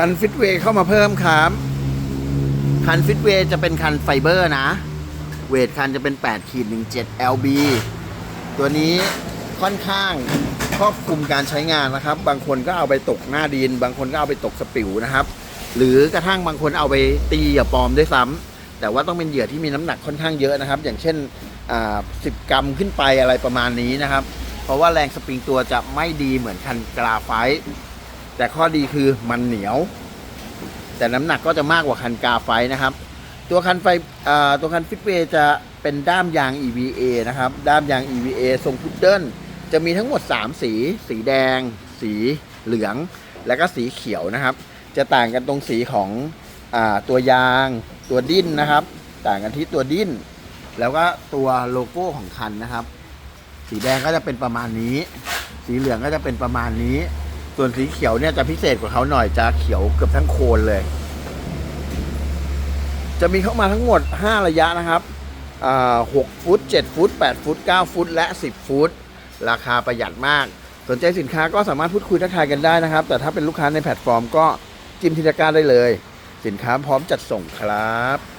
คันฟิตเวย์เข้ามาเพิ่มครับคันฟิตเวย์จะเป็นคันไฟเบอร์นะ เวทคันจะเป็น8ขีด17 LB ตัวนี้ค่อนข้างครอบคลุมการใช้งานนะครับ บางคนก็เอาไปตกหน้าดิน บางคนก็เอาไปตกสปิวนะครับ หรือกระทั่งบางคนเอาไปตีเหยื่อปลอมด้วยซ้ำแต่ว่าต้องเป็นเหยื่อที่มีน้ำหนักค่อนข้างเยอะนะครับ อย่างเช่นอ่า10กรัมขึ้นไปอะไรประมาณนี้นะครับ เพราะว่าแรงสปริงตัวจะไม่ดีเหมือนคันกราไฟ แต่ข้อดีคือมันเหนียว แต่น้ำหนักก็จะมากกว่าคันกาไฟนะครับ ตัวคันไฟตัวคันฟิตเวจะเป็นด้ามยาง EVA นะครับ ด้ามยาง EVA ทรงพุดเดิ้ลจะมีทั้งหมด 3 สี สีแดง สีเหลือง แล้วก็สีเขียวนะครับ จะต่างกันตรงสีของอตัวยาง ตัวดิ้นนะครับ ต่างกันที่ตัวดิ้น แล้วก็ตัวโลโก้ของคันนะครับ สีแดงก็จะเป็นประมาณนี้ สีเหลืองก็จะเป็นประมาณนี้ ส่วนสีเขียวเนี่ยจะพิเศษกว่าเขาหน่อยจะเขียวเกือบทั้งโคนเลย จะมีเข้ามาทั้งหมด 5 ระยะนะครับอ่า6ฟุต 7 ฟุต 8 ฟุต 9 ฟุต และ 10 ฟุต ราคาประหยัดมาก สนใจสินค้าก็สามารถพูดคุยทักทายกันได้นะครับ แต่ถ้าเป็นลูกค้าในแพลตฟอร์มก็จิ้มที่ตะกร้าได้เลย สินค้าพร้อมจัดส่งครับ